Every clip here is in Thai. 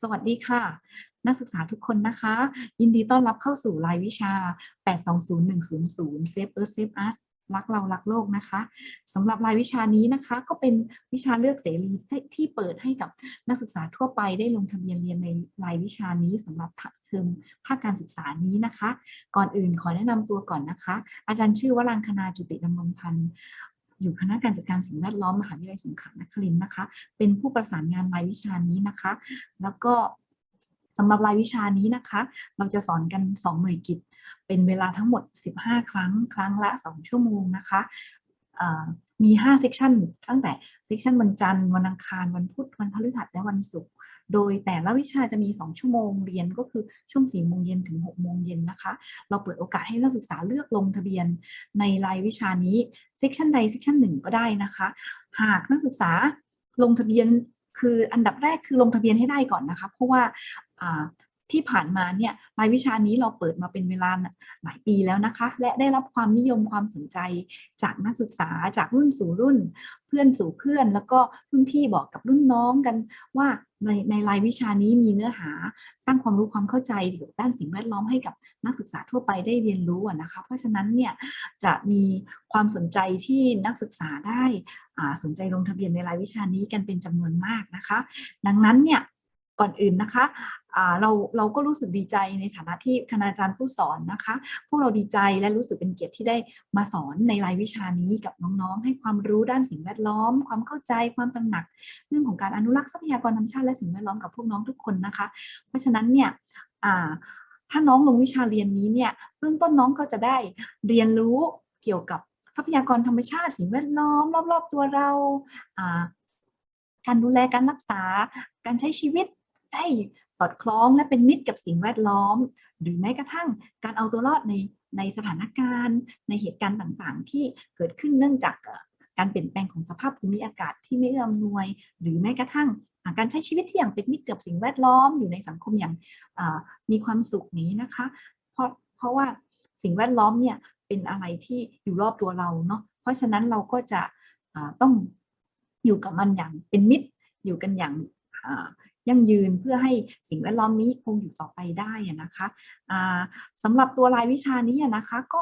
สวัสดีค่ะ นักศึกษาทุกคนนะคะ ยินดีต้อนรับเข้าสู่รายวิชา 820100 Save Earth Save Us รักเรารักโลกนะคะสำหรับรายวิชานี้นะคะ ก็เป็นวิชาเลือกเสรีที่เปิดให้กับนักศึกษาทั่วไปได้ลงทะเบียนเรียนในรายวิชานี้สำหรับเทอมภาคการศึกษานี้นะคะ ก่อนอื่นขอแนะนำตัวก่อนนะคะ อาจารย์ชื่อวรังคณาจุติดำรงพันธ์ อยู่คณะการจัดการสิ่งแวดล้อมมหาวิทยาลัยสงขลานครินทร์นะคะ เป็นผู้ประสานงานรายวิชานี้นะคะ แล้วก็สำหรับรายวิชานี้นะคะ เราจะสอนกัน 2 หน่วยกิจ เป็นเวลาทั้งหมด 15 ครั้ง ครั้งละ 2 ชั่วโมงนะคะ มี 5 เซกชันตั้งแต่เซกชันวันจันทร์วันอังคาร วันพุธวันพฤหัสและวันศุกร์โดยแต่ละวิชาจะมี 2 ชั่วโมงเรียนก็คือช่วง4โมงเย็นถึง6โมงเย็นนะคะ เราเปิดโอกาสให้นักศึกษาเลือกลงทะเบียนในรายวิชานี้เซกชันใดเซกชันหนึ่งก็ได้นะคะ หากนักศึกษาลงทะเบียนคืออันดับแรกคือลงทะเบียนให้ได้ก่อนนะคะ เพราะว่าอ่า ที่ผ่านมาเนี่ยรายวิชานี้เราเปิดมาเป็นเวลาหลายปีแล้วนะคะ และได้รับความนิยมความสนใจจากนักศึกษาจากรุ่นสู่รุ่น เพื่อนสู่เพื่อน แล้วก็รุ่นพี่บอกกับรุ่นน้องกันว่าในในรายวิชานี้มีเนื้อหาสร้างความรู้ความเข้าใจเกี่ยวกับด้านสิ่งแวดล้อมให้กับนักศึกษาทั่วไปได้เรียนรู้นะคะเพราะฉะนั้นเนี่ยจะมีความสนใจที่นักศึกษาได้สนใจลงทะเบียนในรายวิชานี้กันเป็นจำนวนมากนะคะ ดังนั้นเนี่ย ก่อนอื่นนะคะเราเราก็รู้สึกดีใจในฐานะที่คณาจารย์ผู้สอนนะคะ พวกเราดีใจและรู้สึกเป็นเกียรติที่ได้มาสอนในรายวิชานี้กับน้องๆ ให้ความรู้ด้านสิ่งแวดล้อม ความเข้าใจความตระหนัก เรื่องของการอนุรักษ์ทรัพยากรธรรมชาติและสิ่งแวดล้อมกับพวกน้องทุกคนนะคะ เพราะฉะนั้นเนี่ยถ้าน้องลงวิชาเรียนนี้เนี่ยเบื้องต้นน้องก็จะได้เรียนรู้เกี่ยวกับทรัพยากรธรรมชาติ สิ่งแวดล้อม รอบ ๆ ตัวเราการดูแลการรักษาการใช้ชีวิต ให้สอดคล้องและเป็นมิตรกับสิ่งแวดล้อม หรือแม้กระทั่งการเอาตัวรอดในในสถานการณ์ ในเหตุการณ์ต่างๆ ที่เกิดขึ้นเนื่องจากการเปลี่ยนแปลงของสภาพภูมิอากาศที่ไม่เอื้ออำนวย หรือแม้กระทั่งาการใช้ชีวิตที่อย่างเป็นมิตรกับสิ่งแวดล้อมอยู่ในสังคมอย่างมีความสุขนี้นะคะ เพราะเพราะว่าสิ่งแวดล้อมเนี่ยเป็นอะไรที่อยู่รอบตัวเราเนาะเพราะฉะนั้นเราก็จะต้องอยู่กับมันอย่างเป็นมิตรอยู่กันอย่าง ยั่งยืนเพื่อให้สิ่งแวดล้อมนี้คงอยู่ต่อไปได้นะคะสำหรับตัวรายวิชานี้นะคะก็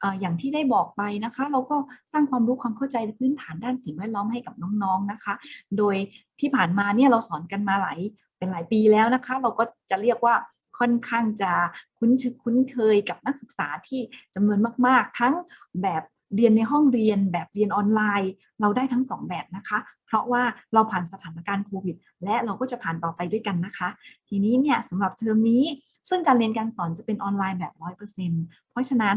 เอ่อย่างที่ได้บอกไปนะคะ เราก็สร้างความรู้ความเข้าใจพื้นฐานด้านสิ่งแวดล้อมให้กับน้องๆนะคะ โดยที่ผ่านมาเนี่ยเราสอนกันมาหลายเป็นหลายปีแล้วนะคะ เราก็จะเรียกว่าค่อนข้างจะคุ้นชคุ้นเคยกับนักศึกษาที่จำนวนมาก ๆ ทั้งแบบ เรียนในห้องเรียนแบบเรียนออนไลน์ เราได้ทั้งสองแบบนะคะ เพราะว่าเราผ่านสถานการณ์โควิด และเราก็จะผ่านต่อไปด้วยกันนะคะ ทีนี้เนี่ยสำหรับเทอมนี้ ซึ่งการเรียนการสอนจะเป็นออนไลน์แบบ 100%เพราะฉะนั้น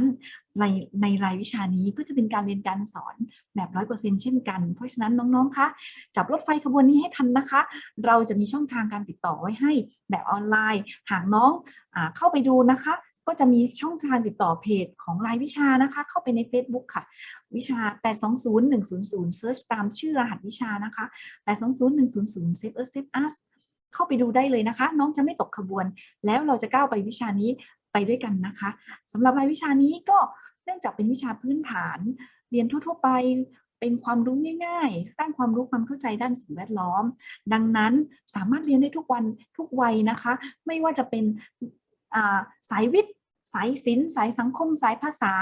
ในในรายวิชานี้ก็จะเป็นการเรียนการสอนแบบ 100%เช่นกัน เพราะฉะนั้นน้องๆคะจับรถไฟขบวนนี้ให้ทันนะคะ เราจะมีช่องทางการติดต่อไว้ให้แบบออนไลน์ หากน้องอเข้าไปดูนะคะ ก็จะมีช่องทางติดต่อเพจของรายวิชานะคะ เข้าไปใน Facebook ค่ะ วิชา 820100 Search ตามชื่อรหัสวิชานะคะ 820100 Save Us Save Us เข้าไปดูได้เลยนะคะ น้องจะไม่ตกขบวน แล้วเราจะก้าวไปวิชานี้ไปด้วยกันนะคะสำหรับรายวิชานี้ก็เนื่องจากเป็นวิชาพื้นฐาน เรียนทั่วๆไปเป็นความรู้ง่ายๆ สร้างความรู้ความเข้าใจด้านสิ่งแวดล้อม ดังนั้นสามารถเรียนได้ทุกวันทุกวัยนะคะ ไม่ว่าจะเป็นาสายวิทย์ สายศิลป์สายสังคมสายภาษา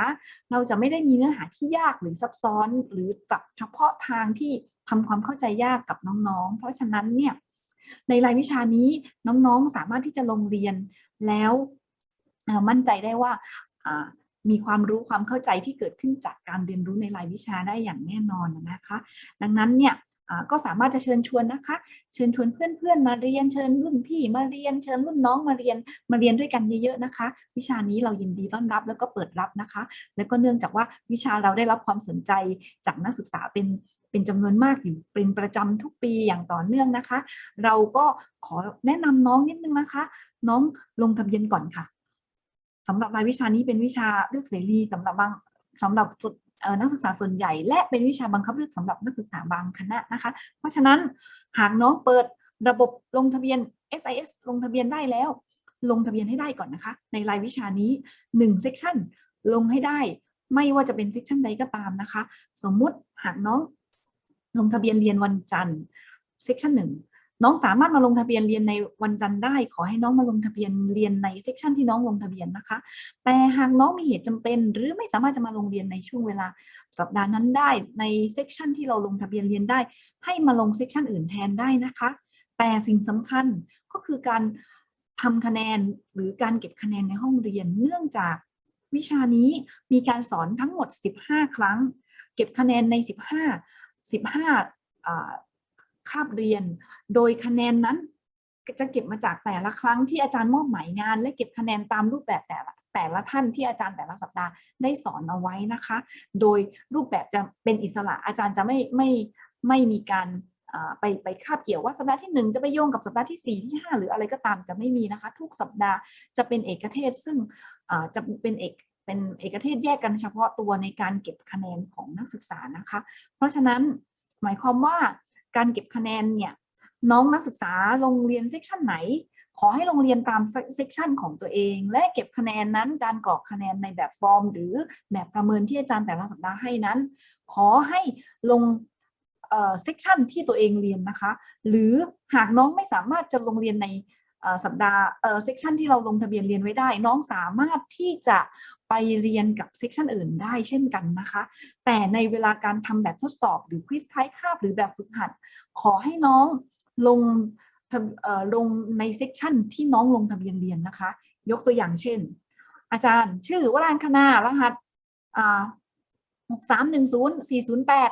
เราจะไม่ได้มีเนื้อหาที่ยากหรือซับซ้อน หรือกับเฉพาะทางที่ทำความเข้าใจยากกับน้องๆ เพราะฉะนั้นเนี่ยในรายวิชานี้น้องๆสามารถที่จะลงเรียนแล้วมั่นใจได้ว่ามีความรู้ความเข้าใจที่เกิดขึ้นจากการเรียนรู้ในรายวิชาได้อย่างแน่นอนนะคะ ดังนั้นเนี่ย ก็สามารถจะเชิญชวนนะคะ เชิญชวนเพื่อนๆมาเรียนเชิญรุ่นพี่มาเรียนเชิญรุ่นน้องมาเรียนมาเรียนด้วยกันเยอะๆนะคะ วิชานี้เรายินดีต้อนรับแล้วก็เปิดรับนะคะ แล้วก็เนื่องจากว่าวิชาเราได้รับความสนใจจากนักศึกษาเป็นเป็นจำนวนมากอยู่เป็นประจำทุกปีอย่างต่อเนื่องนะคะ เราก็ขอแนะนำน้องนิดนึงนะคะ น้องลงทะเบียนก่อนค่ะสำหรับรายวิชานี้เป็นวิชาเลือกเสรีสำหรับบางสำหรับ นักศึกษาส่วนใหญ่ และเป็นวิชาบังคับเลือกสำหรับนักศึกษาบางคณะนะคะ เพราะฉะนั้นหากน้องเปิดระบบลงทะเบียน SIS ลงทะเบียนได้แล้ว ลงทะเบียนให้ได้ก่อนนะคะ ในรายวิชานี้1เซกชันลงให้ได้ ไม่ว่าจะเป็นเซกชันใดก็ตามนะคะ สมมุติหากน้องลงทะเบียนเรียนวันจันทร์เซกชันหนึ่ง น้องสามารถมาลงทะเบียนเรียนในวันจันทร์ได้ ขอให้น้องมาลงทะเบียนเรียนในเซกชันที่น้องลงทะเบียนนะคะ แต่หากน้องมีเหตุจำเป็น หรือไม่สามารถจะมาลงเรียนในช่วงเวลาสัปดาห์นั้นได้ในเซกชันที่เราลงทะเบียนเรียนได้ ให้มาลงเซกชันอื่นแทนได้นะคะ แต่สิ่งสำคัญก็คือการทำคะแนนหรือการเก็บคะแนนในห้องเรียน เนื่องจากวิชานี้มีการสอนทั้งหมด 15 ครั้ง เก็บคะแนนใน 15 15อ่า คาบเรียน โดยคะแนนนั้นจะเก็บมาจากแต่ละครั้งที่อาจารย์มอบหมายงาน และเก็บคะแนนตามรูปแบบแต่ละแต่ละท่านที่อาจารย์แต่ละสัปดาห์ได้สอนเอาไว้นะคะ โดยรูปแบบจะเป็นอิสระอาจารย์จะไม่ไม่ไม่มีการไปไปคาบเกี่ยวว่าสัปดาห์ที่หนึ่งจะไปโยงกับสัปดาห์ที่สี่ที่ห้าหรืออะไรก็ตามจะไม่มีนะคะ ทุกสัปดาห์จะเป็นเอกเทศซึ่งจะเป็นเอกเป็นเอกเทศแยกกันเฉพาะตัวในการเก็บคะแนนของนักศึกษานะคะ เพราะฉะนั้นหมายความว่า การเก็บคะแนนเนี่ยน้องนักศึกษาโรงเรียนเซกชันไหน ขอให้โรงเรียนตามเซกชันของตัวเอง และเก็บคะแนนนั้นการกรอกคะแนนในแบบฟอร์ม หรือแบบประเมินที่อาจารย์แต่ละสัปดาห์ให้นั้น ขอให้ลงเซกชันที่ตัวเองเรียนนะคะ หรือหากน้องไม่สามารถจะลงเรียนใน สัปดาห์เอ่อเซกชันที่เราลงทะเบียนเรียนไว้ได้ น้องสามารถที่จะไปเรียนกับเซกชันอื่นได้เช่นกันนะคะ แต่ในเวลาการทำแบบทดสอบหรือควิสท้ายคาบหรือแบบฝึกหัด ขอให้น้องลงเอ่อลงในเซกชันที่น้องลงทะเบียนเรียนนะคะ ยกตัวอย่างเช่น อาจารย์ชื่อวรานคณารหัสหกสามหนึ่งศูนย์สี่ศูนย์แปด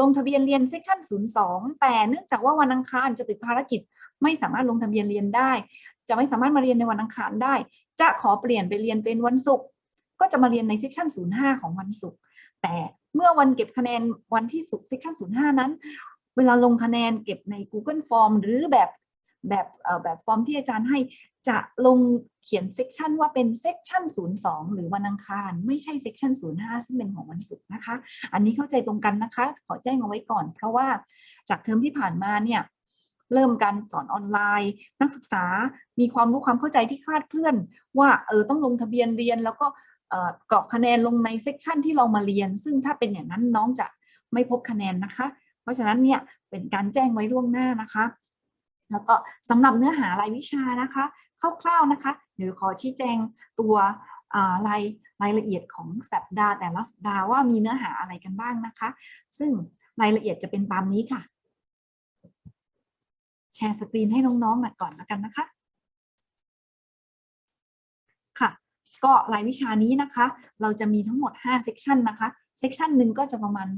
ลงทะเบียนเรียนเซกชันศูนย์สองแต่เนื่องจากว่าวันอังคารจะติดภารกิจ ไม่สามารถลงทะเบียนเรียนได้ จะไม่สามารถมาเรียนในวันอังคารได้ จะขอเปลี่ยนไปเรียนเป็นวันศุกร์ก็จะมาเรียนในเซกชัน05 ของวันศุกร์แต่เมื่อวันเก็บคะแนนวันที่ศุกร์เซกชัน05 นั้น เวลาลงคะแนนเก็บใน Google Form หรือแบบแบบแบบฟอร์มที่อาจารย์ให้จะลงเขียนเซกชันว่าเป็นเซกชัน02 หรือวันอังคาร ไม่ใช่เซกชัน05 ซึ่งเป็นของวันศุกร์นะคะ อันนี้เข้าใจตรงกันนะคะ ขอแจ้งเอาไว้ก่อน เพราะว่าจากเทอมที่ผ่านมาเนี่ย เริ่มการสอนออนไลน์ นักศึกษามีความรู้ความเข้าใจที่คลาดเคลื่อน ว่าเออต้องลงทะเบียนเรียน แล้วก็เออกรอกคะแนนลงในเซกชันที่เรามาเรียน ซึ่งถ้าเป็นอย่างนั้นน้องจะไม่พบคะแนนนะคะ เพราะฉะนั้นเนี่ยเป็นการแจ้งไว้ล่วงหน้านะคะ แล้วก็สำหรับเนื้อหารายวิชานะคะคร่าวๆนะคะเดี๋ยวขอชี้แจงตัวรายรายละเอียดของสัปดาห์แต่ละสัปดาห์ว่ามีเนื้อหาอะไรกันบ้างนะคะ ซึ่งรายละเอียดจะเป็นตามนี้ค่ะ แชร์สกรีนให้น้องๆก่อนแล้วกันนะคะค่ะก็รายวิชานี้นะคะ เราจะมีทั้งหมด 5 เซกชันนะคะ เซกชันหนึ่งก็จะประมาณ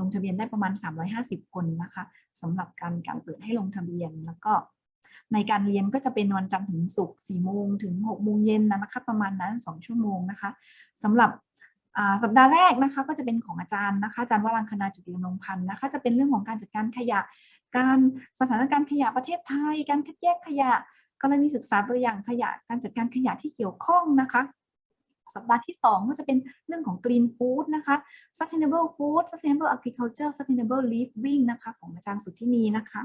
ลงทะเบียนได้ประมาณ 350 คนนะคะสำหรับการการเปิดให้ลงทะเบียนแล้วก็ในการเรียนก็จะเป็นวันจันทร์ถึงศุกร์4โมงถึง6โมงเย็นนะคะ ประมาณนั้น 2 ชั่วโมงนะคะสำหรับ สัปดาห์แรกนะคะก็จะเป็นของอาจารย์นะคะอาจารย์วรังคณาจุติดำรงพันธ์นะคะจะเป็นเรื่องของการจัดการขยะ การสถานการณ์ขยะประเทศไทย การคัดแยกขยะ กรณีศึกษาตัวอย่างขยะ การจัดการขยะที่เกี่ยวข้องนะคะสัปดาห์ที่ 2 ก็จะเป็นเรื่องของ green food นะคะ sustainable food sustainable agriculture sustainable living นะคะของอาจารย์สุทธินีนะคะ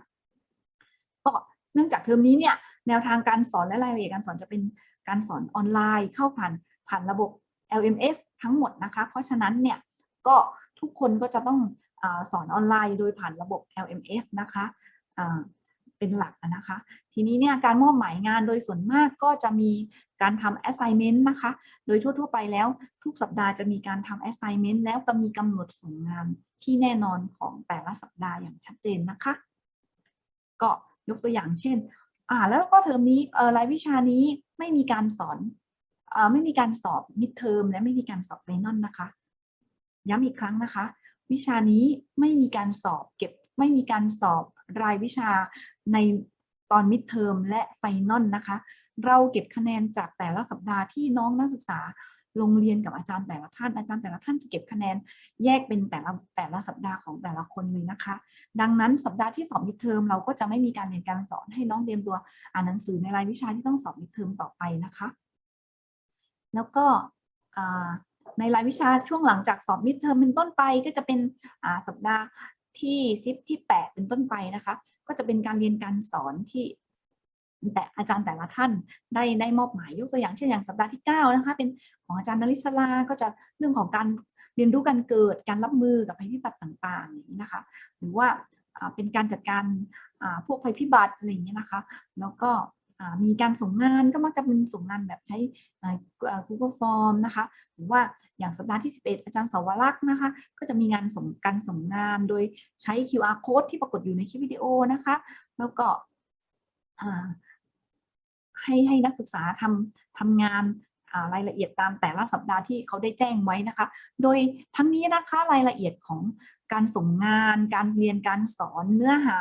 ก็เนื่องจากเทอมนี้เนี่ยแนวทางการสอนและรายละเอียดการสอนจะเป็นการสอนออนไลน์ เข้าผ่านผ่านระบบ LMS ทั้งหมดนะคะ เพราะฉะนั้นเนี่ยก็ทุกคนก็จะต้องอสอนออนไลน์โดยผ่านระบบ LMS นะคะเป็นหลักนะคะ ทีนี้เนี่ยการมอบหมายงานโดยส่วนมากก็จะมีการทำ assignment นะคะ โดยทั่วๆไปแล้วทุกสัปดาห์จะมีการทำ assignment แล้วก็มีกำหนดส่งงานที่แน่นอนของแต่ละสัปดาห์อย่างชัดเจนนะคะ ก็ยกตัวอย่างเช่น อ่าแล้วก็เทอมนี้เออรายวิชานี้ไม่มีการสอน ไม่มีการสอบ mid term และไม่มีการสอบ final นะคะ ย้ำอีกครั้งนะคะ วิชานี้ไม่มีการสอบเก็บไม่มีการสอบรายวิชาในตอน mid term และ final นะคะ เราเก็บคะแนนจากแต่ละสัปดาห์ที่น้องนักศึกษาลงเรียนกับอาจารย์แต่ละท่านอาจารย์แต่ละท่านจะเก็บคะแนนแยกเป็นแต่ละแต่ละสัปดาห์ของแต่ละคนเลยนะคะ ดังนั้นสัปดาห์ที่สอบมิดเทอมเราก็จะไม่มีการเรียนการสอนให้น้องเตรียมตัวอ่านหนังสือในรายวิชาที่ต้องสอบมิดเทอมต่อไปนะคะ แล้วก็ในรายวิชาช่วงหลังจากสอบมิดเทอมเป็นต้นไปก็จะเป็นสัปดาห์ที่ซิปที่ 8 เป็นต้นไปนะคะ ก็จะเป็นการเรียนการสอนที่แต่อาจารย์แต่ละท่านได้ได้มอบหมายยกตัวอย่างเช่นอย่างสัปดาห์ที่9นะคะเป็นของอาจารย์นริศลาก็จะเรื่องของการเรียนรู้การเกิดการรับมือกับภัยพิบัติต่างๆอย่างนี้นะคะ หรือว่าเป็นการจัดการพวกภัยพิบัติอะไรอย่างเงี้นะคะ แล้วก็ มีการส่งงานก็มักจะเป็นส่งงานแบบใช้ Google Form นะคะ หรือว่าอย่างสัปดาห์ที่ 11 อาจารย์สาวรักษ์นะคะ ก็จะมีงานส่งการส่งงานโดยใช้ QR code ที่ปรากฏอยู่ในคลิปวิดีโอนะคะ แล้วก็ให้ให้นักศึกษาทำทำงานรายละเอียดตามแต่ละสัปดาห์ที่เขาได้แจ้งไว้นะคะ โดยทั้งนี้นะคะรายละเอียดของการส่งงาน การเรียนการสอนเนื้อหา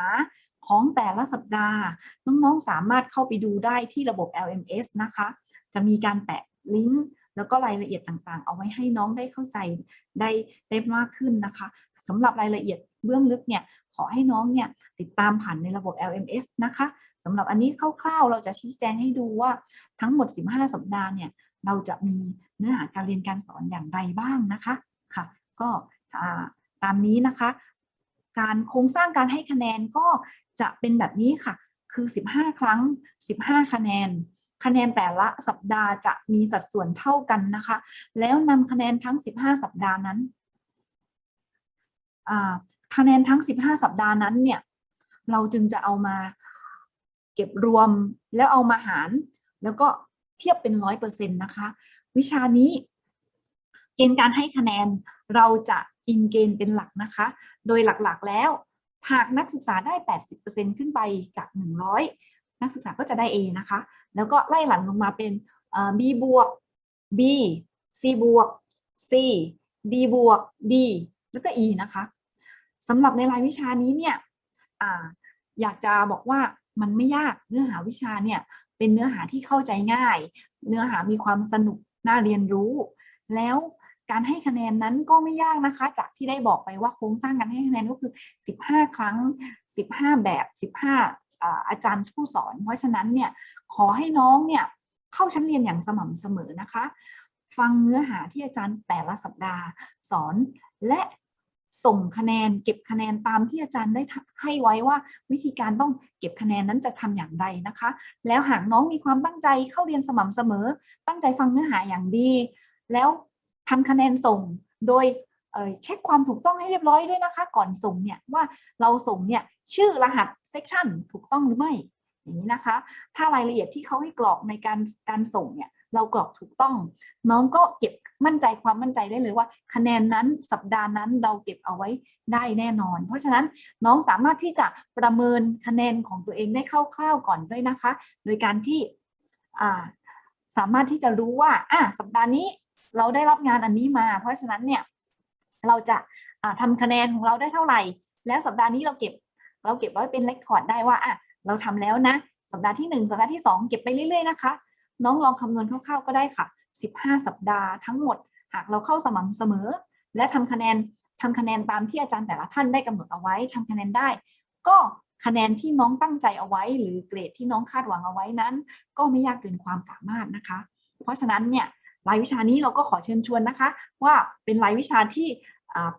ของแต่ละสัปดาห์ น้องๆสามารถเข้าไปดูได้ที่ระบบ LMS นะคะ จะมีการแปะลิงก์แล้วก็รายละเอียดต่างๆ เอาไว้ให้น้องได้เข้าใจได้ได้มากขึ้นนะคะสำหรับรายละเอียดเบื้องลึกเนี่ยขอให้น้องเนี่ยติดตามผ่านในระบบ LMS นะคะสำหรับอันนี้คร่าวๆ เราจะชี้แจงให้ดูว่าทั้งหมด 15 สัปดาห์เนี่ยเราจะมีเนื้อหาการเรียนการสอนอย่างไรบ้างนะคะค่ะ ก็ตามนี้นะคะ การโครงสร้างการให้คะแนนก็จะเป็นแบบนี้ค่ะ คือ 15 ครั้ง 15 คะแนน คะแนนแต่ละสัปดาห์จะมีสัดส่วนเท่ากันนะคะ แล้วนำคะแนนทั้ง 15 สัปดาห์นั้นคะแนนทั้ง 15 สัปดาห์นั้นเนี่ย เราจึงจะเอามาเก็บรวมแล้วเอามาหาร แล้วก็เทียบเป็นร้อยเปอร์เซ็นต์นะคะ วิชานี้ เกณฑ์การให้คะแนนเราจะอิงเกณฑ์เป็นหลักนะคะ โดยหลักๆแล้ว หากนักศึกษาได้ 80%ขึ้นไปจาก 100 นักศึกษาก็จะได้ A นะคะ แล้วก็ไล่หลังลงมาเป็น B บวก B C บวก C D บวก D แล้วก็ E นะคะสำหรับในรายวิชานี้เนี่ยออยากจะบอกว่ามันไม่ยากเนื้อหาวิชาเนี่ยเป็นเนื้อหาที่เข้าใจง่าย เนื้อหามีความสนุกน่าเรียนรู้ แล้ว การให้คะแนนนั้นก็ไม่ยากนะคะ จากที่ได้บอกไปว่าโครงสร้างการให้คะแนนก็คือ 15 ครั้ง 15 แบบ 15อาอาจารย์ผู้สอน เพราะฉะนั้นเนี่ยขอให้น้องเนี่ยเข้าชั้นเรียนอย่างสม่ำเสมอนะคะ ฟังเนื้อหาที่อาจารย์แต่ละสัปดาห์สอนและส่งคะแนนเก็บคะแนนตามที่อาจารย์ได้ให้ไว้ว่า วิธีการต้องเก็บคะแนนนั้นจะทำอย่างไรนะคะ แล้วหากน้องมีความตั้งใจเข้าเรียนสม่ำเสมอ ตั้งใจฟังเนื้อหาอย่างดี แล้ว ทำคะแนนส่งโดยเเช็คความถูกต้องให้เรียบร้อยด้วยนะคะ ก่อนส่งเนี่ยว่าเราส่งเนี่ยชื่อรหัสเซกชันถูกต้องหรือไม่อย่างนี้นะคะ ถ้ารายละเอียดที่เขาให้กรอกในการการส่งเนี่ยเรากรอกถูกต้อง น้องก็เก็บมั่นใจความมั่นใจได้เลยว่า คะแนนนั้นสัปดาห์นั้นเราเก็บเอาไว้ได้แน่นอน เพราะฉะนั้นน้องสามารถที่จะประเมินคะแนนของตัวเองได้คร่าวๆก่อนด้วยนะคะ โดยการที่สามารถที่จะรู้ว่าอะสัปดาห์นี้ เราได้รับงานอันนี้มา เพราะฉะนั้นเนี่ยเราจะอ่าทำคะแนนของเราได้เท่าไหร่ แล้วสัปดาห์นี้เราเก็บ เราเก็บไว้เป็นเรคคอร์ดได้ว่าอะเราทำแล้วนะ สัปดาห์ที่หนึ่งสัปดาห์ที่สองเก็บไปเรื่อยๆนะคะ น้องลองคำนวณคร่าวๆก็ได้ค่ะ 15 สัปดาห์ทั้งหมด หากเราเข้าสม่ำเสมอ และทำคะแนนทำคะแนนตามที่อาจารย์แต่ละท่านได้กำหนดเอาไว้ทำคะแนนได้ ก็คะแนนที่น้องตั้งใจเอาไว้ หรือเกรดที่น้องคาดหวังเอาไว้นั้น ก็ไม่ยากเกินความสามารถนะคะ เพราะฉะนั้นเนี่ย รายวิชานี้เราก็ขอเชิญชวนนะคะ ว่าเป็นรายวิชาที่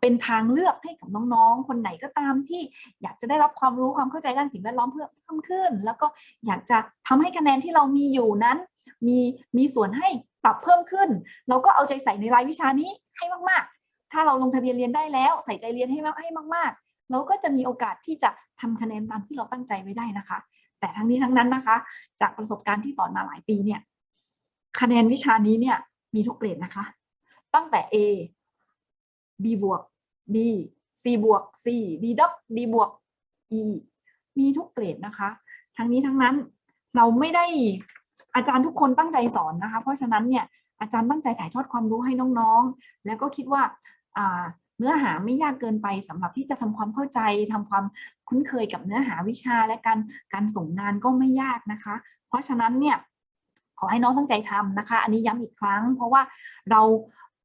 เป็นทางเลือกให้กับน้องๆ คนไหนก็ตามที่อยากจะได้รับความรู้ความเข้าใจด้านสิ่งแวดล้อมเพิ่มขึ้น แล้วก็อยากจะทำให้คะแนนที่เรามีอยู่นั้น มีมีส่วนให้ปรับเพิ่มขึ้น เราก็เอาใจใส่ในรายวิชานี้ให้มากๆ ถ้าเราลงทะเบียนเรียนได้แล้ว ใส่ใจเรียนให้มากให้มาก ๆ เราก็จะมีโอกาสที่จะทำคะแนนตามที่เราตั้งใจไว้ได้นะคะ แต่ทั้งนี้ทั้งนั้นนะคะ จากประสบการณ์ที่สอนมาหลายปีเนี่ยคะแนนวิชานี้เนี่ย มีทุกเกรดนะคะ ตั้งแต่ A B บวก B C บวก C D ดับ D บวก E มีทุกเกรดนะคะ ทั้งนี้ทั้งนั้นเราไม่ได้อาจารย์ทุกคนตั้งใจสอนนะคะ เพราะฉะนั้นเนี่ยอาจารย์ตั้งใจถ่ายทอดความรู้ให้น้องๆ แล้วก็คิดว่าเนื้อหาไม่ยากเกินไปสำหรับที่จะทำความเข้าใจทำความคุ้นเคยกับเนื้อหาวิชาและการการส่งงานก็ไม่ยากนะคะ เพราะฉะนั้นเนี่ย ขอให้น้องตั้งใจทำนะคะ อันนี้ย้ำอีกครั้ง เพราะว่าเรา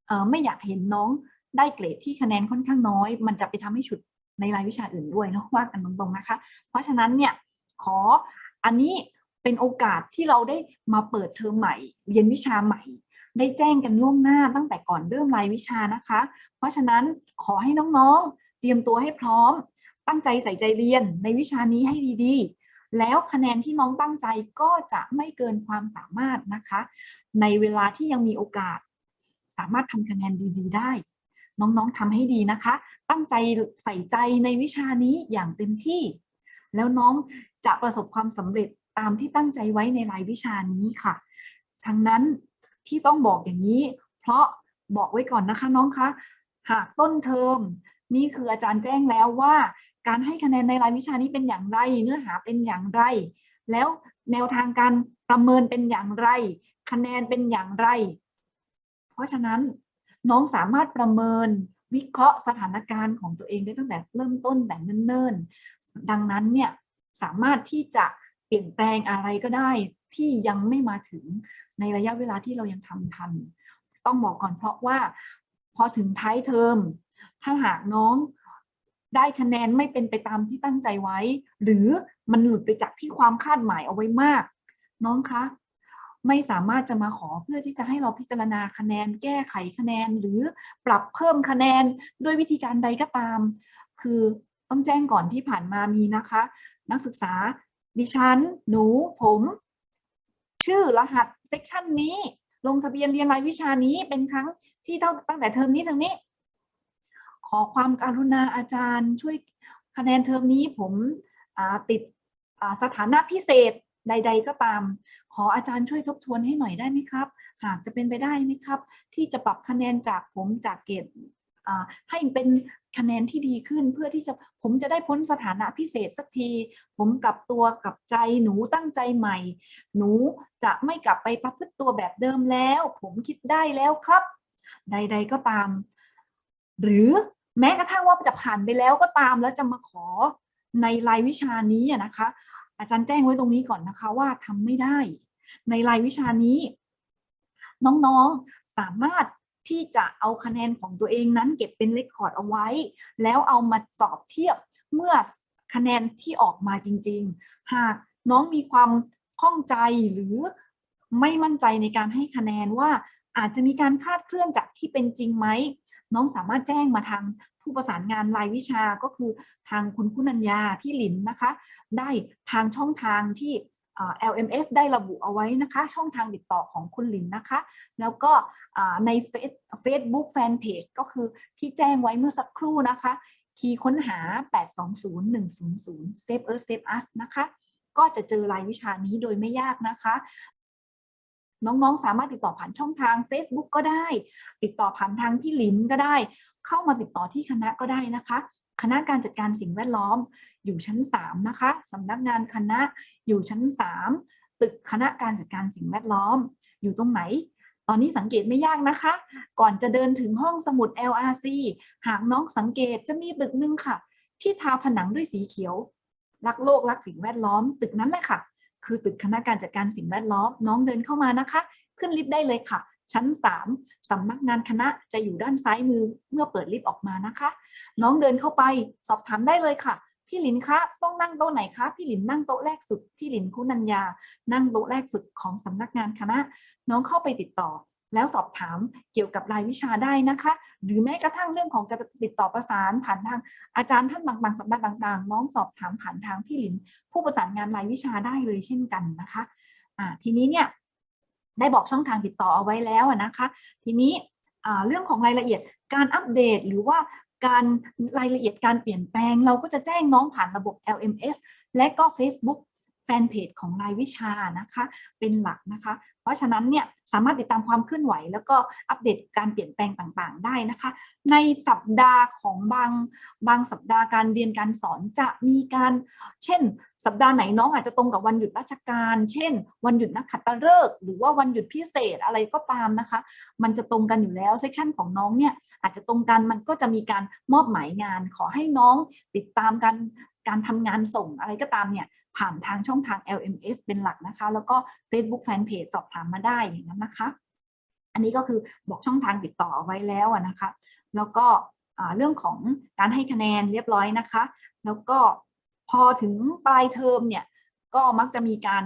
เไม่อยากเห็นน้องได้เกรดที่คะแนนค่อนข้างน้อย มันจะไปทำให้ฉุดในรายวิชาอื่นด้วยเนาะว่ากันตรงๆนะคะ เพราะฉะนั้นเนี่ยขออันนี้เป็นโอกาสที่เราได้มาเปิดเทอมใหม่ เรียนวิชาใหม่ ได้แจ้งกันล่วงหน้าตั้งแต่ก่อนเริ่มรายวิชานะคะ เพราะฉะนั้นขอให้น้องๆ เตรียมตัวให้พร้อม ตั้งใจใส่ใจเรียนในวิชานี้ให้ดีๆ แล้วคะแนนที่น้องตั้งใจก็จะไม่เกินความสามารถนะคะ ในเวลาที่ยังมีโอกาส สามารถทำคะแนนดีๆ ได้ น้องๆทำให้ดีนะคะ ตั้งใจใส่ใจในวิชานี้อย่างเต็มที่ แล้วน้องจะประสบความสำเร็จตามที่ตั้งใจไว้ในรายวิชานี้ค่ะ ทั้งนั้นที่ต้องบอกอย่างนี้ เพราะบอกไว้ก่อนนะคะน้องคะหากต้นเทอมนี่คืออาจารย์แจ้งแล้วว่า การให้คะแนนในรายวิชานี้เป็นอย่างไร เนื้อหาเป็นอย่างไร แล้วแนวทางการประเมินเป็นอย่างไร คะแนนเป็นอย่างไร เพราะฉะนั้นน้องสามารถประเมินวิเคราะห์สถานการณ์ของตัวเองได้ตั้งแต่เริ่มต้นแต่เนิ่นๆ ดังนั้นเนี่ยสามารถที่จะเปลี่ยนแปลงอะไรก็ได้ที่ยังไม่มาถึงในระยะเวลาที่เรายังทำทัน ต้องบอกก่อนเพราะว่า พอถึงท้ายเทอม ถ้าหากน้อง ได้คะแนนไม่เป็นไปตามที่ตั้งใจไว้ หรือมันหลุดไปจากที่ความคาดหมายเอาไว้มาก น้องคะไม่สามารถจะมาขอเพื่อที่จะให้เราพิจารณาคะแนน แก้ไขคะแนน หรือปรับเพิ่มคะแนนด้วยวิธีการใดก็ตาม คือต้องแจ้งก่อนที่ผ่านมามีนะคะ นักศึกษา ดิฉัน หนู ผม ชื่อรหัสเซกชันนี้ ลงทะเบียนเรียนรายวิชานี้เป็นครั้งที่เท่าตั้งแต่เทอมนี้เทอมนี้ ขอความการุณาอาจารย์ช่วยคะแนนเทอมนี้ผมติดสถานะพิเศษใด ๆ ก็ตาม ขออาจารย์ช่วยทบทวนให้หน่อยได้ไหมครับ หากจะเป็นไปได้ไหมครับ ที่จะปรับคะแนนจากผมจากเกรดให้เป็นคะแนนที่ดีขึ้นเพื่อที่จะผมจะได้พ้นสถานะพิเศษสักที ผมกลับตัวกลับใจหนูตั้งใจใหม่ หนูจะไม่กลับไปประพฤติตัวแบบเดิมแล้ว ผมคิดได้แล้วครับ ใด ๆก็ตาม หรือ แม้กระทั่งว่าจะผ่านไปแล้วก็ตามแล้วจะมาขอในรายวิชานี้อะนะคะ อาจารย์แจ้งไว้ตรงนี้ก่อนนะคะว่าทำไม่ได้ ในรายวิชานี้ น้องๆสามารถที่จะเอาคะแนนของตัวเองนั้นเก็บเป็นเรคคอร์ดเอาไว้ แล้วเอามาสอบเทียบเมื่อคะแนนที่ออกมาจริง ๆ หากน้องมีความข้องใจหรือไม่มั่นใจในการให้คะแนนว่าอาจจะมีการคาดเคลื่อนจากที่เป็นจริงไหม น้องสามารถแจ้งมาทางผู้ประสานงานรายวิชาก็คือทางคุณคุณัญญาพี่หลินนะคะ ได้ทางช่องทางที่ LMS ได้ระบุเอาไว้นะคะ ช่องทางติดต่อของคุณหลินนะคะ แล้วก็ในเฟซ Facebook Fanpage ก็คือที่แจ้งไว้เมื่อสักครู่นะคะ คีย์ค้นหา 820100 Save Us Save Us นะคะ ก็จะเจอรายวิชานี้โดยไม่ยากนะคะ น้องๆ สามารถติดต่อผ่านช่องทาง Facebook ก็ได้ ติดต่อผ่านทางพี่ลินก็ได้ เข้ามาติดต่อที่คณะก็ได้นะคะ คณะการจัดการสิ่งแวดล้อมอยู่ชั้น 3 นะคะสำนักงานคณะอยู่ชั้น 3 ตึกคณะการจัดการสิ่งแวดล้อม อยู่ตรงไหน ตอนนี้สังเกตไม่ยากนะคะ ก่อนจะเดินถึงห้องสมุด LRC หากน้องสังเกตจะมีตึกหนึงค่ะ ที่ทาผนังด้วยสีเขียว รักโลกรักสิ่งแวดล้อม ตึกนั้นแหละค่ะ คือตึกคณะการจัดการสิ่งแวดล้อม น้องเดินเข้ามานะคะ ขึ้นลิฟต์ได้เลยค่ะ ชั้น 3สำนักงานคณะจะอยู่ด้านซ้ายมือเมื่อเปิดลิฟต์ออกมานะคะ น้องเดินเข้าไปสอบถามได้เลยค่ะ พี่หลินคะต้องนั่งโต๊ะไหนคะ พี่หลินนั่งโต๊ะแรกสุด พี่หลินคุณัญญา นั่งโต๊ะแรกสุดของสำนักงานคณะ น้องเข้าไปติดต่อ แล้วสอบถามเกี่ยวกับรายวิชาได้นะคะ หรือแม้กระทั่งเรื่องของจะติดต่อประสานผ่านทางอาจารย์ท่านต่างๆสำนักต่างๆ น้องสอบถามผ่านทางพี่หลิน ผู้ประสานงานรายวิชาได้เลยเช่นกันนะคะอ่าทีนี้เนี่ยได้บอกช่องทางติดต่อเอาไว้แล้วนะคะ ทีนี้เรื่องของรายละเอียดการอัปเดตหรือว่าการรายละเอียดการเปลี่ยนแปลง เราก็จะแจ้งน้องผ่านระบบ LMS และก็ Facebook ฟนเพจของรายวิชานะคะเป็นหลักนะคะ เพราะฉะนั้นเนี่ยสามารถติดตามความเคลื่อนไหว แล้วก็อัปเดตการเปลี่ยนแปลงต่างๆ ได้นะคะ ในสัปดาห์ของบางบางสัปดาห์การเรียนการสอนจะมีการ เช่น สัปดาห์ไหนน้องอาจจะตรงกับวันหยุดราชการ เช่น วันหยุดนักขัตฤกษ์หรือว่าวันหยุดพิเศษอะไรก็ตามนะคะ มันจะตรงกันอยู่แล้วเซสชันของน้องเนี่ยอาจจะตรงกันมันก็จะมีการมอบหมายงาน ขอให้น้องติดตามกันการทำงานส่งอะไรก็ตามเนี่ย ผ่านทางช่องทาง LMS เป็นหลักนะคะ แล้วก็ Facebook Fanpage สอบถามมาได้อย่างนั้นนะคะ อันนี้ก็คือบอกช่องทางติดต่อไว้แล้วนะคะ แล้วก็เรื่องของการให้คะแนนเรียบร้อยนะคะ แล้วก็พอถึงปลายเทอมเนี่ยก็มักจะมีการ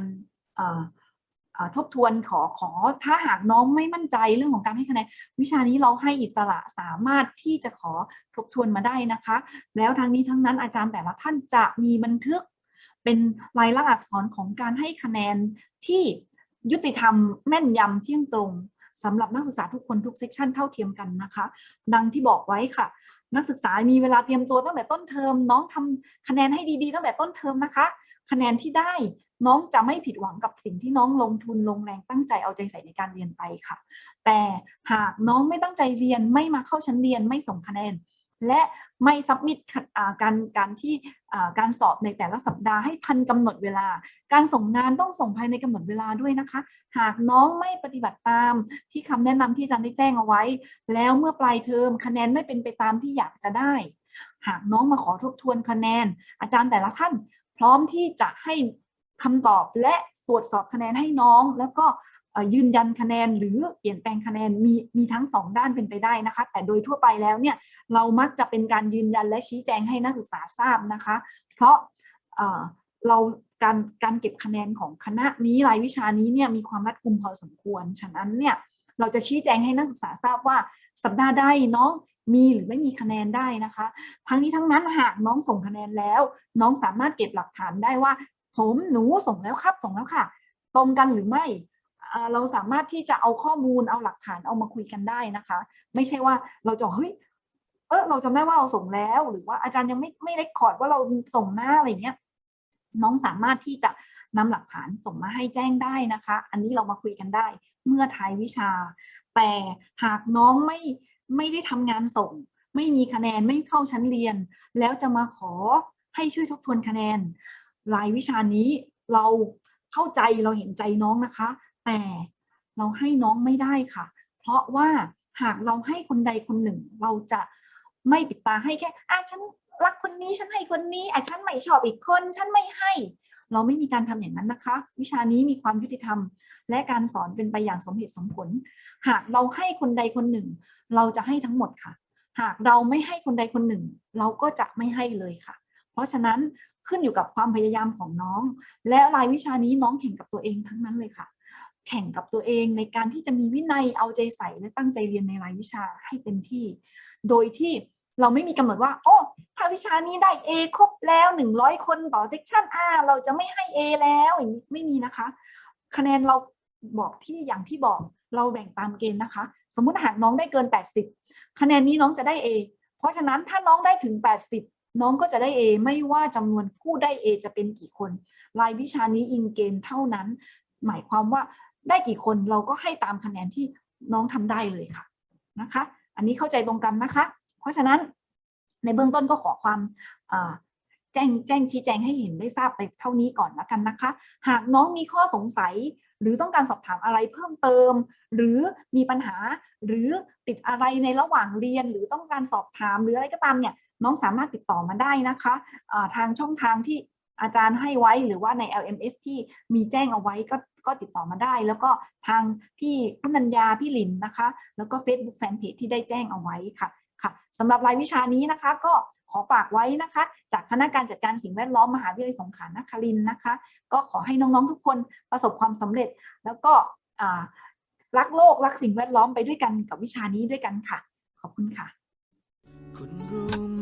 ทบทวนขอขอถ้าหากน้องไม่มั่นใจเรื่องของการให้คะแนนวิชานี้เราให้อิสระสามารถที่จะขอทบทวนมาได้นะคะ แล้วทั้งนี้ทั้งนั้นอาจารย์แต่ละท่านจะมีบันทึก เป็นลายลักษณ์อักษรของการให้คะแนนที่ยุติธรรมแม่นยำเที่ยงตรงสำหรับนักศึกษาทุกคนทุกเซกชันเท่าเทียมกันนะคะ ดังที่บอกไว้ค่ะ นักศึกษามีเวลาเตรียมตัวตั้งแต่ต้นเทอม น้องทำคะแนนให้ดีๆ ตั้งแต่ต้นเทอมนะคะ คะแนนที่ได้น้องจะไม่ผิดหวังกับสิ่งที่น้องลงทุนลงแรงตั้งใจเอาใจใส่ในการเรียนไปค่ะ แต่หากน้องไม่ตั้งใจเรียนไม่มาเข้าชั้นเรียนไม่ส่งคะแนน และไม่ซับมิดการการที่การสอบในแต่ละสัปดาห์ให้ทันกำหนดเวลา การส่งงานต้องส่งภายในกำหนดเวลาด้วยนะคะ หากน้องไม่ปฏิบัติตามที่คำแนะนำที่อาจารย์ได้แจ้งเอาไว้ แล้วเมื่อปลายเทอมคะแนนไม่เป็นไปตามที่อยากจะได้ หากน้องมาขอทบทวนคะแนน อาจารย์แต่ละท่าน พร้อมที่จะให้คำตอบและตรวจสอบคะแนนให้น้อง แล้วก็ ยืนยันคะแนนหรือเปลี่ยนแปลงคะแนนมีมีทั้งสองด้านเป็นไปได้นะคะ แต่โดยทั่วไปแล้วเนี่ยเรามักจะเป็นการยืนยันและชี้แจงให้นักศึกษาทราบนะคะ เพราะเราการการเก็บคะแนนของคณะนี้รายวิชานี้เนี่ยมีความรัดกุมพอสมควร ฉะนั้นเนี่ยเราจะชี้แจงให้นักศึกษาทราบว่าสัปดาห์ใดน้องมีหรือไม่มีคะแนนได้นะคะ ทั้งนี้ทั้งนั้นหากน้องส่งคะแนนแล้ว น้องสามารถเก็บหลักฐานได้ว่า ผมหนูส่งแล้วครับส่งแล้วค่ะ ตรงกันหรือไม่ เราสามารถที่จะเอาข้อมูลเอาหลักฐานเอามาคุยกันได้นะคะ ไม่ใช่ว่าเราจะเฮ้ยเออเราจำได้ว่าเราส่งแล้ว หรือว่าอาจารย์ยังไม่ไม่ได้คอร์ดว่าเราส่งหน้าอะไรเงี้ยน้องสามารถที่จะนำหลักฐานส่งมาให้แจ้งได้นะคะ อันนี้เรามาคุยกันได้เมื่อท้ายวิชา แต่หากน้องไม่ไม่ได้ทำงานส่ง ไม่มีคะแนนไม่เข้าชั้นเรียน แล้วจะมาขอให้ช่วยทบทวนคะแนนรายวิชานี้เราเข้าใจเราเห็นใจน้องนะคะ แต่เราให้น้องไม่ได้ค่ะ เพราะว่าหากเราให้คนใดคนหนึ่ง เราจะไม่ปิดตาให้แค่อะฉันรักคนนี้ฉันให้คนนี้อะฉันไม่ชอบอีกคนฉันไม่ให้ เราไม่มีการทำอย่างนั้นนะคะ วิชานี้มีความยุติธรรม และการสอนเป็นไปอย่างสมเหตุสมผล หากเราให้คนใดคนหนึ่ง เราจะให้ทั้งหมดค่ะ หากเราไม่ให้คนใดคนหนึ่ง เราก็จะไม่ให้เลยค่ะ เพราะฉะนั้นขึ้นอยู่กับความพยายามของน้อง และรายวิชานี้น้องแข่งกับตัวเองทั้งนั้นเลยค่ะ แข่งกับตัวเองในการที่จะมีวินัยเอาใจใส่และตั้งใจเรียนในรายวิชาให้เต็มที่ โดยที่เราไม่มีกำหนดว่า โอ้ถ้าวิชานี้ได้ A ครบแล้ว 100 คนต่อเซกชัน R เราจะไม่ให้ A แล้วอย่างนี้ไม่มีนะคะ คะแนนเราบอกที่อย่างที่บอกเราแบ่งตามเกณฑ์นะคะ สมมุติหากน้องได้เกิน 80 คะแนนนี้น้องจะได้ A เพราะฉะนั้นถ้าน้องได้ถึง 80 น้องก็จะได้ A ไม่ว่าจำนวนผู้ได้ A จะเป็นกี่คน รายวิชานี้อิงเกณฑ์เท่านั้น หมายความว่า ได้กี่คนเราก็ให้ตามคะแนนที่น้องทำได้เลยค่ะนะคะ อันนี้เข้าใจตรงกันนะคะ เพราะฉะนั้นในเบื้องต้นก็ขอความแจ้งแจ้งชี้แจงให้เห็นได้ทราบไปเท่านี้ก่อนแล้วกันนะคะ หากน้องมีข้อสงสัย หรือต้องการสอบถามอะไรเพิ่มเติม หรือมีปัญหาหรือติดอะไรในระหว่างเรียน หรือต้องการสอบถามหรืออะไรก็ตามเนี่ยน้องสามารถติดต่อมาได้นะคะอ่าทางช่องทางที่ อาจารย์ให้ไว้หรือว่าใน LMS ที่มีแจ้งเอาไว้ก็ก็ติดต่อมาได้ แล้วก็ทางพี่คุณนัญญาพี่หลินนะคะ แล้วก็ Facebook Fanpage ที่ได้แจ้งเอาไว้ค่ะค่ะสำหรับรายวิชานี้นะคะก็ขอฝากไว้นะคะ จากคณะการจัดการสิ่งแวดล้อมมหาวิทยาลัยสงขลานครินนะคะ ก็ขอให้น้องๆทุกคนประสบความสำเร็จ แล้วก็รักโลกรักสิ่งแวดล้อมไปด้วยกันกับวิชานี้ด้วยกันค่ะ ขอบคุณค่ะคุณรู้